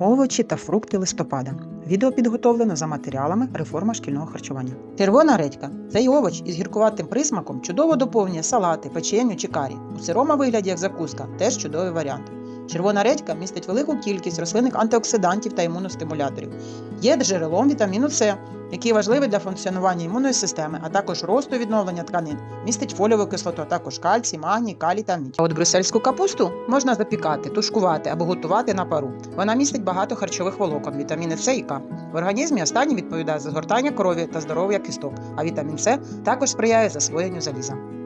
Овочі та фрукти листопада. Відео підготовлено за матеріалами реформа шкільного харчування. Червона редька цей овоч із гіркуватим присмаком чудово доповнює салати, печеню чи карі. У сирому вигляді як закуска теж чудовий варіант. Червона редька містить велику кількість рослинних антиоксидантів та імуностимуляторів. Є джерелом вітаміну С, який важливий для функціонування імунної системи, а також росту відновлення тканин. Містить фольову кислоту, а також кальцій, магній, калій та мідь. А от брюссельську капусту можна запікати, тушкувати або готувати на пару. Вона містить багато харчових волокон, вітаміни С і К. В організмі останні відповідає за згортання крові та здоров'я кісток, а вітамін С також сприяє засвоєнню заліза.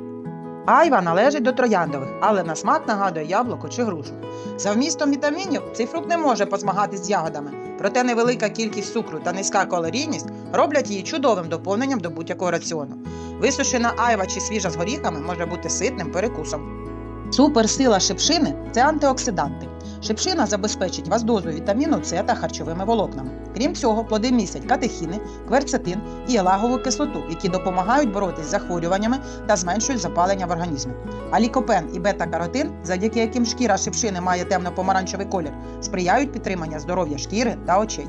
Айва належить до трояндових, але на смак нагадує яблуко чи грушу. За вмістом вітамінів цей фрукт не може позмагатись з ягодами, проте невелика кількість цукру та низька калорійність роблять її чудовим доповненням до будь-якого раціону. Висушена айва чи свіжа з горіхами може бути ситним перекусом. Суперсила шипшини це антиоксиданти. Шипшина забезпечить вас дозою вітаміну С та харчовими волокнами. Крім цього, плоди містять катехіни, кверцетин і елагову кислоту, які допомагають боротися з захворюваннями та зменшують запалення в організмі. А лікопен і бета-каротин, завдяки яким шкіра шипшини має темно-помаранчевий колір, сприяють підтриманню здоров'я шкіри та очей.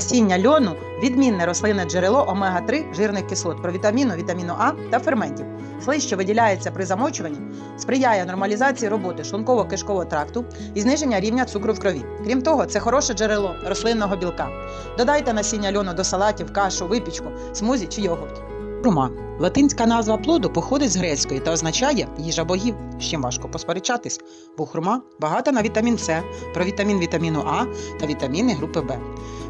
Насіння льону відмінне рослинне джерело омега-3 жирних кислот, провітаміну, вітаміну А та ферментів. Слизь, що виділяється при замочуванні, сприяє нормалізації роботи шлунково-кишкового тракту і зниження рівня цукру в крові. Крім того, це хороше джерело рослинного білка. Додайте насіння льону до салатів, кашу, випічку, смузі чи йогурт. Хурма. Латинська назва плоду походить з грецької та означає їжа богів. З чим важко посперечатись, бо хурма багата на вітамін С, провітамін вітаміну А та вітаміни групи Б.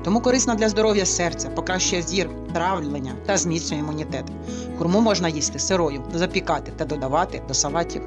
Тому корисна для здоров'я серця, покращує зір, травлення та зміцнює імунітет. Хурму можна їсти сирою, запікати та додавати до салатів.